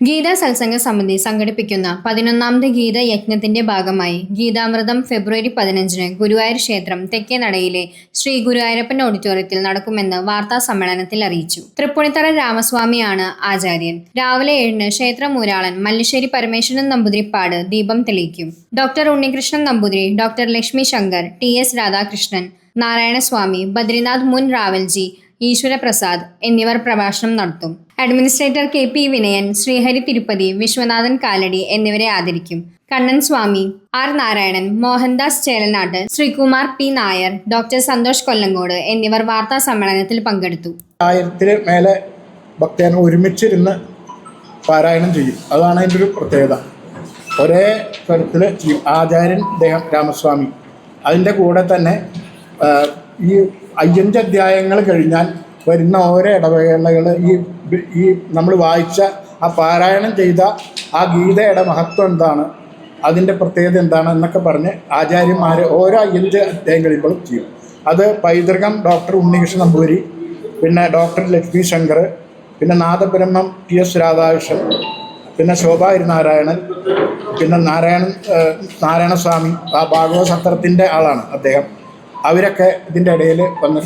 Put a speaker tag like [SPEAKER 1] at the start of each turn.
[SPEAKER 1] ഗീതാ സത്സംഗ സമിതി സംഘടിപ്പിക്കുന്ന പതിനൊന്നാമത് ഗീത യജ്ഞത്തിന്റെ ഭാഗമായി ഗീതാമൃതം ഫെബ്രുവരി പതിനഞ്ചിന് ഗുരുവായൂർ ക്ഷേത്രം തെക്കേ നടയിലെ ശ്രീ ഗുരുവായൂരപ്പൻ ഓഡിറ്റോറിയത്തിൽ നടക്കുമെന്ന് വാർത്താ സമ്മേളനത്തിൽ അറിയിച്ചു. തൃപ്പൂണിത്തറ രാമസ്വാമിയാണ് ആചാര്യൻ. രാവിലെ ഏഴിന് ക്ഷേത്രമൂരാളൻ മല്ലിശ്ശേരി പരമേശ്വരൻ നമ്പൂതിരിപ്പാട് ദീപം തെളിയിക്കും. Doctor Unnikrishnan Namboothiri doctor Lakshmi Shankar T S Radhakrishnan Narayanaswamy Badrinath മുൻ റാവൽജി ഈശ്വരപ്രസാദ് എന്നിവർ പ്രഭാഷണം നടത്തും. Administrator K P Vinayan Sreehari Tirupati Viswanathan Kalady എന്നിവരെ ആദരിക്കും. Kannan Swami R Narayanan Mohandas Chelanatt Sreekumar P Nair doctor Santhosh Kollengode എന്നിവർ വാർത്താ സമ്മേളനത്തിൽ പങ്കെടുത്തു.
[SPEAKER 2] ആയിരത്തിന് മേലെ ഭക്തജനം ഒരുമിച്ചിരുന്ന് പാരായണം ചെയ്യും. അതാണ് അതിന്റെ ഒരു പ്രത്യേകത. ഒരേ സ്വരത്തിൽ ആചാര്യൻ ദേഹം രാമസ്വാമി. അതിന്റെ കൂടെ തന്നെ ഈ അയ്യഞ്ച് അധ്യായങ്ങൾ കഴിഞ്ഞാൽ വരുന്ന ഓരോ ഇടവേളകൾ ഈ ഈ നമ്മൾ വായിച്ച ആ പാരായണം ചെയ്ത ആ ഗീതയുടെ മഹത്വം എന്താണ്? അതിന്റെ പ്രത്യേകത എന്താണ് എന്നൊക്കെ പറഞ്ഞ് ആചാര്യന്മാർ ഓരോ അയ്യഞ്ച് അധ്യായം കഴിയുമ്പോഴും ചെയ്യും. അത് പൈതൃകം ഡോക്ടർ ഉണ്ണികൃഷ്ണൻ നമ്പൂരി പിന്നെ ഡോക്ടർ ലക്ഷ്മി ശങ്കർ പിന്നെ നാദബ്രഹ്മം ടി എസ് രാധാകൃഷ്ണൻ പിന്നെ ശോഭാ ഹരിനാരായണൻ പിന്നെ നാരായണൻ നാരായണസ്വാമി ആ ഭാഗവത സത്രത്തിന്റെ ആളാണ് അദ്ദേഹം. അവരൊക്കെ ഇതിന്റെ ഇടയിൽ വന്ന്